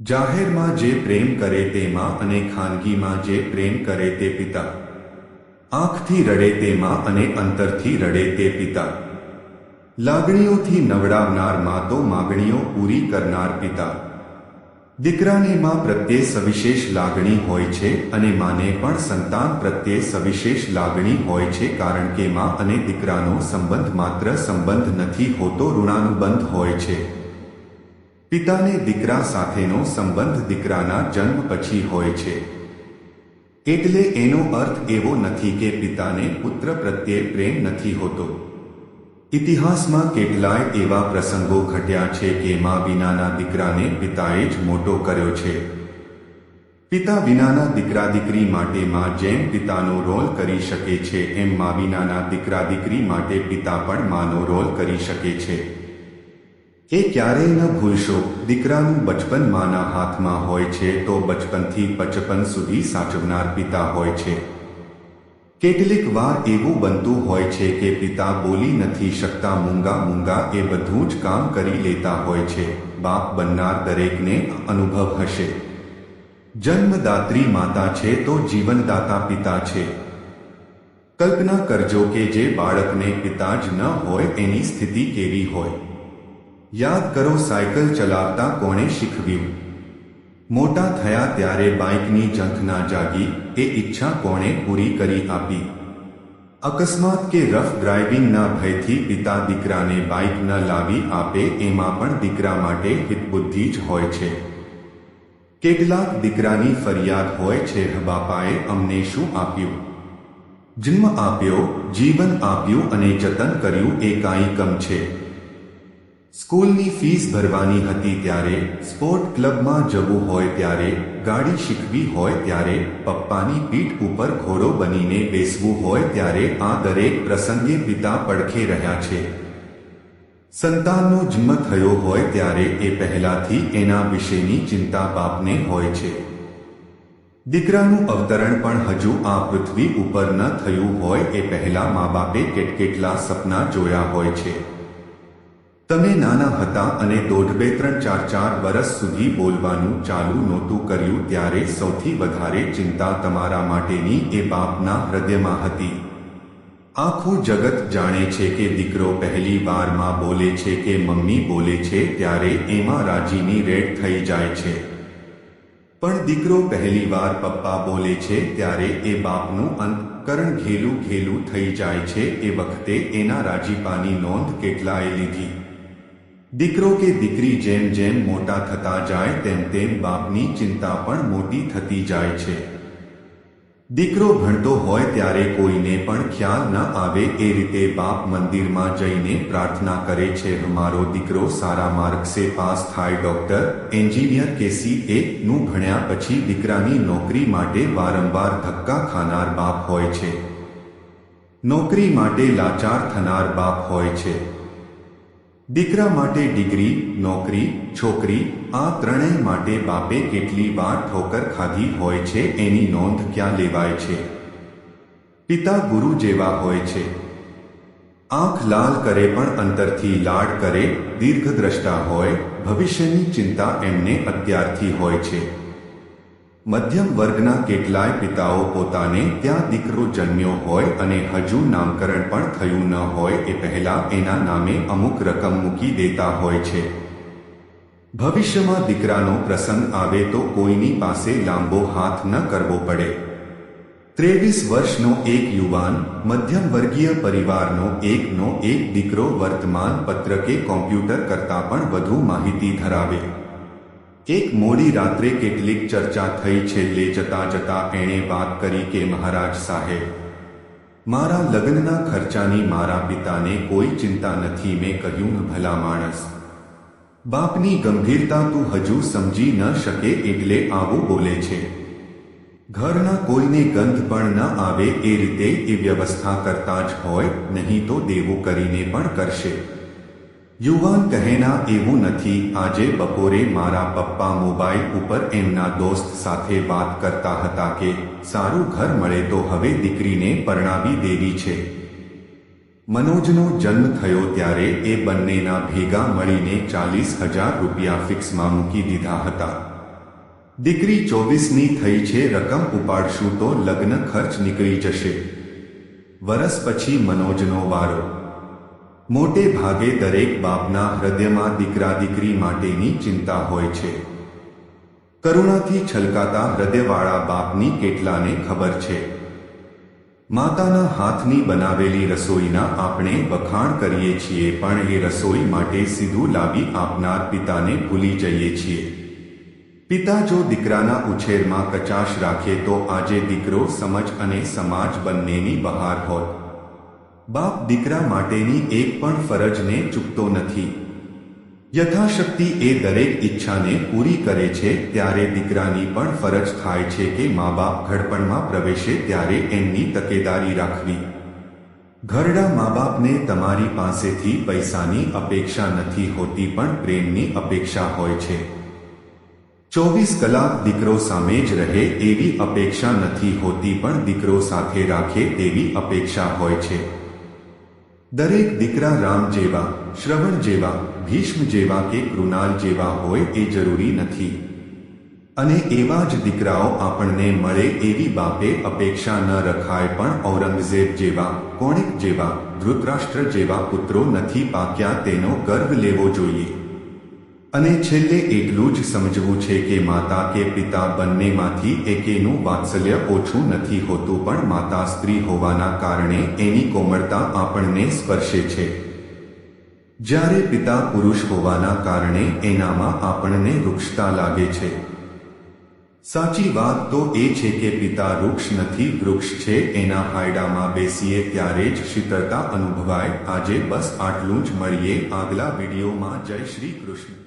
જાહેરમાં જે પ્રેમ કરે તેમાં અને ખાનગીમાં જે પ્રેમ કરે તે પિતા. આંખથી રડે તેમાં અને અંતરથી રડે તે પિતા. લાગણીઓથી નવડાવનારમાં તો માગણીઓ પૂરી કરનાર પિતા. દીકરાને માં પ્રત્યે સવિશેષ લાગણી હોય છે અને માને પણ સંતાન પ્રત્યે સવિશેષ લાગણી હોય છે કારણ કે માં અને દીકરાનો સંબંધ માત્ર સંબંધ નથી હોતો ઋણાનુબંધ હોય છે. પિતાને દીકરા સાથેનો સંબંધ દીકરાના જન્મ પછી હોય છે. એટલે એનો અર્થ એવો નથી કે પિતાને પુત્ર પ્રત્યે પ્રેમ નથી હોતો. ઇતિહાસમાં કેટલાય એવા પ્રસંગો ઘટ્યા છે કે મા વિનાના દીકરાને પિતાએ જ મોટો કર્યો છે. પિતા વિનાના દીકરા દીકરી માટે માં જેમ પિતાનો રોલ કરી શકે છે, એમ મા વિનાના દીકરા દીકરી માટે પિતા પણ માનો રોલ કરી શકે છે. એ ક્યારેય ન ભૂલશો. દીકરાનું બચપન માના હાથમાં હોય છે તો બચપનથી પચપન સુધી સાચવનાર પિતા હોય છે. કેટલીક વાર એવું બનતું હોય છે કે પિતા બોલી નથી શકતા, મૂંગા મૂંગા એ બધું જ કામ કરી લેતા હોય છે. બાપ બનનાર દરેકને અનુભવ હશે. જન્મદાત્રી માતા છે તો જીવનદાતા પિતા છે. કલ્પના કરજો કે જે બાળકને પિતા જ ન હોય એની સ્થિતિ કેવી હોય. યાદ કરો સાયકલ ચલાવતા કોણે શીખવ્યું? મોટા થયા ત્યારે બાઇકની જંખ ના જાગી, એ ઈચ્છા કોણે પૂરી કરી આપી? અકસ્માત કે રફ ડ્રાઇવિંગના ભયથી પિતા દીકરાને બાઇક ન લાવી આપે, એમાં પણ દીકરા માટે હિતબુદ્ધિ જ હોય છે. કેટલાક દીકરાની ફરિયાદ હોય છે બાપાએ અમને શું આપ્યું? જન્મ આપ્યો, જીવન આપ્યું અને જતન કર્યું, એ કાંઈ કમ છે. સ્કૂલની ફીસ ભરવાની હતી ત્યારે સ્પોર્ટ ક્લબમાં જવું હોય ત્યારે, ગાડી શીખવી હોય ત્યારે, પપ્પાની પીઠ ઉપર ઘોડો બનીને બેસવું હોય ત્યારે આ દરેક પ્રસંગે પિતા પડખે રહ્યા છે. સંતાનનો જન્મ થયો હોય ત્યારે એ પહેલાથી એના વિશેની ચિંતા બાપને હોય છે. દીકરાનું અવતરણ પણ હજુ આ પૃથ્વી ઉપર ન થયું હોય એ પહેલા મા બાપે કેટકેટલા સપના જોયા હોય છે. તમે નાના હતા અને દોઢ, બે, ત્રણ, ચાર ચાર વર્ષ સુધી બોલવાનું ચાલુ નહોતું કર્યું ત્યારે સૌથી વધારે ચિંતા તમારા માટેની એ બાપના હૃદયમાં હતી. આખું જગત જાણે છે કે દીકરો પહેલી વારમાં બોલે છે કે મમ્મી બોલે છે ત્યારે એમાં રાજીની રેડ થઈ જાય છે. પણ દીકરો પહેલી વાર પપ્પા બોલે છે ત્યારે એ બાપનું અંતકરણ ઘેલું ઘેલું થઈ જાય છે એ વખતે એના રાજીપાની નોંધ કેટલાએ લીધી. દીકરો કે દીકરી જેમ જેમ મોટા થતા જાય, તેમ તેમ બાપની ચિંતા પણ મોટી થતી જાય છે. દીકરો ભણતો હોય ત્યારે કોઈને પણ ખ્યાલ ન આવે એ રીતે બાપ મંદિરમાં જઈને પ્રાર્થના કરે છે, મારો દીકરો સારા માર્કસે પાસ થાય, ડોક્ટર, એન્જિનિયર કે સીએ નું ભણ્યા પછી દીકરાની નોકરી માટે વારંવાર ધક્કા ખાનાર બાપ હોય છે. નોકરી માટે લાચાર થનાર બાપ હોય છે. દીકરા માટે ડિગ્રી, નોકરી, છોકરી, આ ત્રણેય માટે બાપે કેટલી વાર ઠોકર ખાધી હોય છે એની નોંધ ક્યાં લેવાય છે? પિતા ગુરુ જેવા હોય છે. આંખ લાલ કરે પણ અંતરથી લાડ કરે, દીર્ઘદ્રષ્ટા હોય, ભવિષ્યની ચિંતા એમને અત્યારથી હોય છે. મધ્યમ વર્ગના કેટલાય પિતાઓ પોતાને ત્યાં દીકરો જન્મ્યો હોય અને હજુ નામકરણ પણ થયું ન હોય એ પહેલા એના નામે અમુક રકમ મૂકી દેતા હોય છે. ભવિષ્યમાં દીકરાનો પ્રસંગ આવે તો કોઈની પાસે લાંબો હાથ ન કરવો પડે. ત્રેવીસ વર્ષનો એક યુવાન, મધ્યમ વર્ગીય પરિવારનો એકનો એક દીકરો વર્તમાન પત્ર કે કોમ્પ્યુટર કરતાં પણ વધુ માહિતી ધરાવે. એક મોડી રાત્રે કેટલીક ચર્ચા થઈ છેલ્લે જતા જતા એણે વાત કરી કે મહારાજ સાહેબ, મારા લગ્નના ખર્ચાની મારા પિતાને કોઈ ચિંતા નથી, મેં કહ્યું, ભલા માણસ, બાપની ગંભીરતા તું હજુ સમજી ન શકે એટલે આવું બોલે છે. ઘરના કોઈને ગંધ પણ ન આવે એ રીતે એ વ્યવસ્થા કરતા જ હોય, નહીં તો દેવું કરીને પણ કરશે. યુવાન કહેના એવું નથી, આજે બપોરે મારા પપ્પા મોબાઈલ ઉપર એમના દોસ્ત સાથે વાત કરતા હતા કે, સારું ઘર મળે તો હવે દીકરીને પરણાવી દેવી છે. મનોજનો જન્મ થયો ત્યારે એ બંનેના ભેગા મળીને ચાલીસ હજાર રૂપિયા ફિક્સમાં મૂકી દીધા હતા. દીકરી ચોવીસની થઈ છે, રકમ ઉપાડશું તો લગ્ન ખર્ચ નીકળી જશે. વરસ પછી મનોજનો વારો મોટે ભાગે દરેક બાપના હૃદયમાં દીકરા દીકરી માટેની ચિંતા હોય છે. કરુણાથી છલકાતા હૃદયવાળા બાપની કેટલાને ખબર છે. માતાના હાથની બનાવેલી રસોઈના આપણે વખાણ કરીએ છીએ પણ એ રસોઈ માટે સીધું લાવી આપનાર પિતાને ભૂલી જઈએ છીએ. પિતા જો દીકરાના ઉછેરમાં કચાશ રાખે તો આજે દીકરો સમજ અને સમાજ બંનેની બહાર હોત. બાપ દીકરા માટેની એક પણ ફરજને ચૂકતો નથી. યથાશક્તિ એ દરેક ઈચ્છાને પૂરી કરે છે ત્યારે દીકરાની પણ ફરજ થાય છે કે મા બાપ ઘડપણમાં પ્રવેશે ત્યારે એમની તકેદારી રાખવી. ઘરડા મા બાપને તમારી પાસેથી પૈસાની અપેક્ષા નથી હોતી પણ પ્રેમની અપેક્ષા હોય છે. ચોવીસ કલાક દીકરો સામે જ રહે એવી અપેક્ષા નથી હોતી પણ દીકરો સાથે રાખે તેવી અપેક્ષા હોય છે. દરેક દીકરા રામ જેવા, શ્રવણ જેવા, ભીષ્મ જેવા કે કૃણાલ જેવા હોય એ જરૂરી નથી. અને એવા જ દીકરાઓ આપણને મળે એવી બાપે અપેક્ષા ન રખાય પણ ઔરંગઝેબ જેવા, કોણિક જેવા, ધૃતરાષ્ટ્ર જેવા પુત્રો નથી પાક્યા તેનો ગર્વ લેવો જોઈએ. અને છેલ્લે એટલું જ સમજવું છે કે માતા કે પિતા બંનેમાંથી એકેનું વાત્સલ્ય ઓછું નથી હોતું, પણ માતા સ્ત્રી હોવાના કારણે એની કોમળતા આપણને સ્પર્શે છે. જ્યારે પિતા પુરુષ હોવાના કારણે એનામાં આપણને વૃક્ષતા લાગે છે. સાચી વાત તો એ છે કે પિતા વૃક્ષ નથી, વૃક્ષ છે, એના હાયડામાં બેસીએ ત્યારે જ શીતળતા અનુભવાય. આજે બસ આટલું જ. મળીએ આગલા વિડીયોમાં. જય શ્રી કૃષ્ણ.